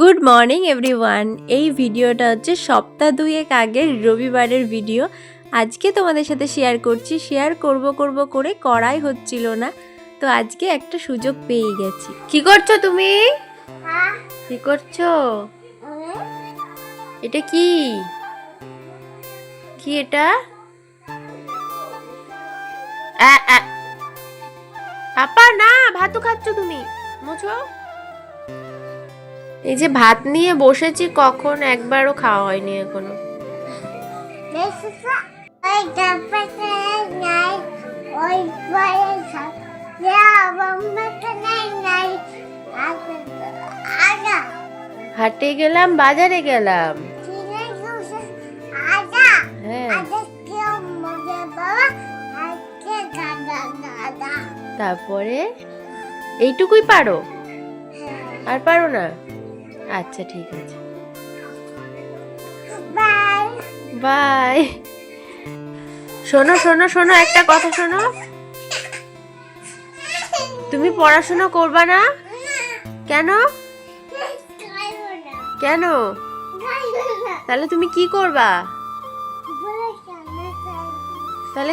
Good morning everyone এই ভিডিওটা হচ্ছে সপ্তাহ দুয়েক আগের রবিবারের ভিডিও। আজকে তোমাদের সাথে শেয়ার করছি। শেয়ার করব করব করে করাই হচ্ছিল না। তো আজকে একটা সুযোগ পেয়ে গেছি। কি করছ তুমি? কি করছ? এটা কি? কি এটা। আপা না ভাতু খাচ্ছ তুমি। মুছো? এই যে ভাত নিয়ে বসেছি, কখন একবারও খাওয়া হয়নি এখনও। হাটে গেলাম, বাজারে গেলাম। হ্যাঁ। তারপরে? এইটুকুই পারো। আর পারো না? আচ্ছা ঠিক আছে। বাই। শোনো শোনো শোনো একটা কথা শোনো। তুমি পড়াশোনা করবা না? কেন? কেন? তাহলে তুমি কি করবা? তাহলে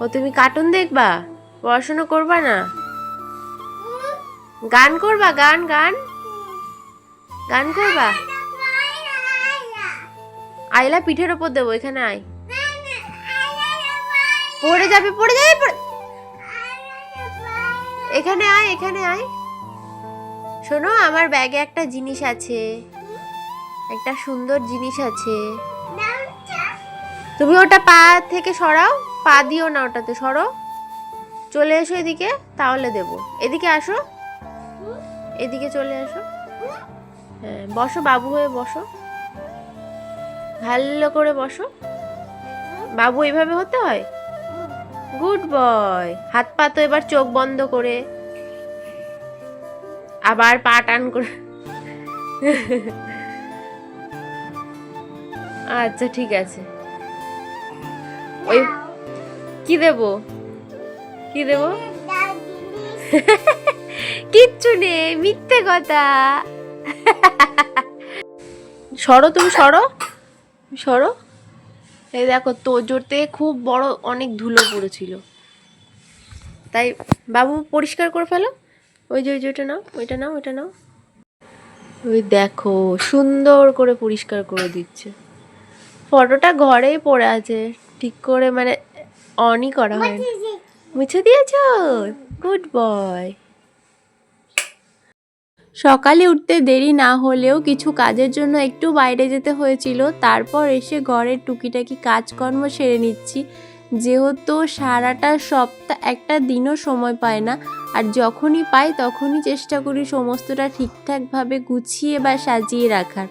ও তুমি কার্টুন দেখবা? পড়াশোনা করবা না? গান করবা? গান গান? গান করবা? আইলা পিঠের ওপর দেবো, এখানে আয়। পড়ে যাবে পড়ে যাবে এখানে আয় এখানে আয়। শোনো, আমার ব্যাগে একটা জিনিস আছে। একটা সুন্দর জিনিস আছে। তুমি ওটা পা থেকে সরাও, পা দিও না ওটাতে, সরো। চলে এসো এদিকে, তাহলে দেবো। এদিকে আসো। এদিকে চলে আসো। বসো বাবু হয়ে বসো। ভালো করে বসো। বাবু এইভাবে হতে হয়? Good boy. হাত পা তো এবার চোখ বন্ধ করে। আবার পা টান করে। আচ্ছা ঠিক আছে। ওই কি দেব? কি দেব? কিচ্ছু নেই, মিথ্যে কথা। সরো তুমি সরো। সরো। এই দেখো তোজোতে খুব বড় অনেক ধুলো পড়েছিল। তাই বাবু পরিষ্কার করে ফেলো। ওই যে ওই যে, ওইটা নাও ওইটা নাও ওইটা নাও। ওই দেখো, সুন্দর করে পরিষ্কার করে দিচ্ছে। ফটোটা ঘরেই পড়ে আছে। ঠিক করে মানে অনই করা হয়নি। মুছে দিয়েছ? Good boy. সকালে উঠতে দেরি না হলেও কিছু কাজের জন্য একটু বাইরে যেতে হয়েছিল। তারপর এসে ঘরের টুকিটাকি কাজকর্ম সেরে নিচ্ছি। যেহেতু সারাটা সপ্তাহ একটা দিনও সময় পায় না, আর যখনই পাই তখনই চেষ্টা করি সমস্তটা ঠিকঠাকভাবে গুছিয়ে বা সাজিয়ে রাখার।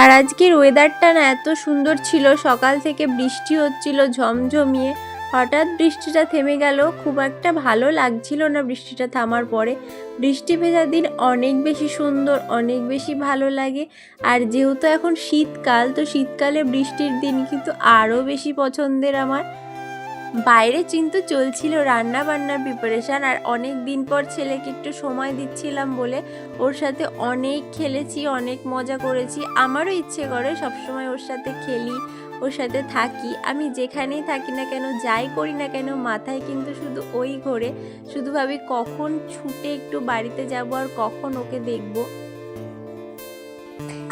আর আজকের ওয়েদারটা না এত সুন্দর ছিল, সকাল থেকে বৃষ্টি হচ্ছিল, ঝমঝমিয়ে। হঠাৎ বৃষ্টিটা থেমে গেল, খুব একটা ভালো লাগছিল না বৃষ্টিটা থামার পরে। বৃষ্টি ভেজা দিন অনেক বেশি সুন্দর, অনেক বেশি ভালো লাগে। আর যেহেতু এখন শীতকাল, তো শীতকালে বৃষ্টির দিন কিন্তু আরও বেশি পছন্দের আমার। বাইরে কিন্তু চলছিল রান্না বান্নার প্রিপারেশান আর অনেক দিন পর ছেলেকে একটু সময় দিচ্ছিলাম বলে ওর সাথে অনেক খেলেছি, অনেক মজা করেছি। আমারও ইচ্ছে করে সবসময় ওর সাথে খেলি, ওর সাথে থাকি। আমি যেখানেই থাকি না কেন, যাই করি না কেন, মাথায় কিন্তু শুধু ওই ঘোরে। শুধু ভাবি কখন ছুটে একটু বাড়িতে যাব আর কখন ওকে দেখব।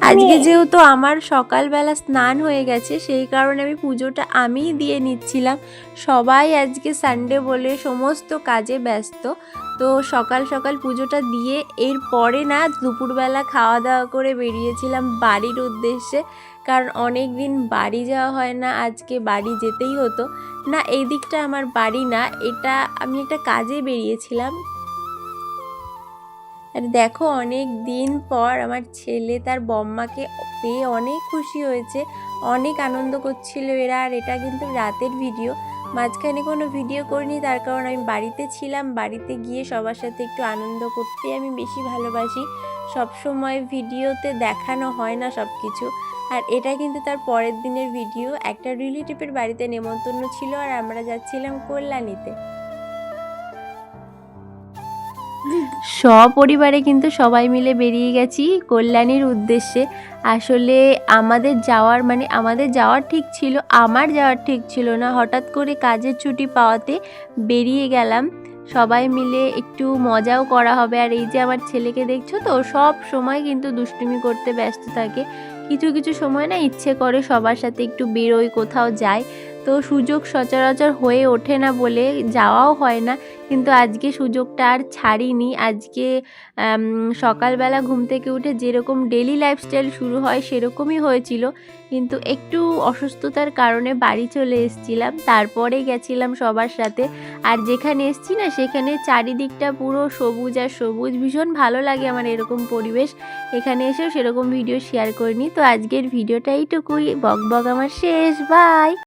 আজকে যেহেতু আমার সকালবেলা স্নান হয়ে গেছে সেই কারণে আমি পুজোটা আমিই দিয়ে নিচ্ছিলাম। সবাই আজকে সানডে বলে সমস্ত কাজে ব্যস্ত। তো সকাল সকাল পুজোটা দিয়ে এর পরে না দুপুরবেলা খাওয়া দাওয়া করে বেরিয়েছিলাম বাড়ির উদ্দেশ্যে। কারণ অনেক দিন বাড়ি যাওয়া হয় না আজকে বাড়ি যেতেই হতো। না এই দিকটা আমার বাড়ি না এটা আমি একটা কাজে বেরিয়েছিলাম। আর দেখো, অনেক দিন পর আমার ছেলে তার বম্মাকে পেয়ে অনেক খুশি হয়েছে, অনেক আনন্দ করছিল এরা, আর এটা কিন্তু রাতের ভিডিও। মাঝখানে কোনো ভিডিও করিনি, তার কারণ আমি বাড়িতে ছিলাম, বাড়িতে গিয়ে সবার সাথে একটু আনন্দ করতে আমি বেশি ভালোবাসি। সব সময় ভিডিওতে দেখানো হয় না সব কিছু আর এটা কিন্তু তার পরের দিনের ভিডিও, একটা রিলেটিভের বাড়িতে নেমন্তন্ন ছিল, আর আমরা যাচ্ছিলাম কল্যাণীতে। সপরিবারে কিন্তু সবাই মিলে বেরিয়ে গেছি কল্যাণীর উদ্দেশ্যে। আসলে আমাদের যাওয়ার মানে আমাদের যাওয়ার ঠিক ছিল, আমার যাওয়ার ঠিক ছিল না। হঠাৎ করে কাজের ছুটি পাওয়াতে বেরিয়ে গেলাম। সবাই মিলে একটু মজাও করা হবে। আর এই যে আমার ছেলেকে দেখছ তো, সব সময় কিন্তু দুষ্টুমি করতে ব্যস্ত থাকে। কিছু কিছু সময় না ইচ্ছে করে সবার সাথে একটু বেরোই, কোথাও যাই। তো সুযোগ সচরাচর হয়ে ওঠে না বলে যাওয়াও হয় না। কিন্তু আজকে সুযোগটা আর ছাড়িনি। আজকে সকালবেলা ঘুম থেকে উঠে যেরকম ডেলি লাইফস্টাইল শুরু হয় সেরকমই হয়েছিল। কিন্তু একটু অসুস্থতার কারণে বাড়ি চলে এসেছিলাম। তারপরে গেছিলাম সবার সাথে। আর যেখানে এসছি না, সেখানে চারিদিকটা পুরো সবুজ আর সবুজ। ভীষণ ভালো লাগে আমার এরকম পরিবেশ। এখানে এসেও সেরকম ভিডিও শেয়ার করিনি। তো আজকের ভিডিওটা এইটুকুই। বক বক আমার শেষ। বাই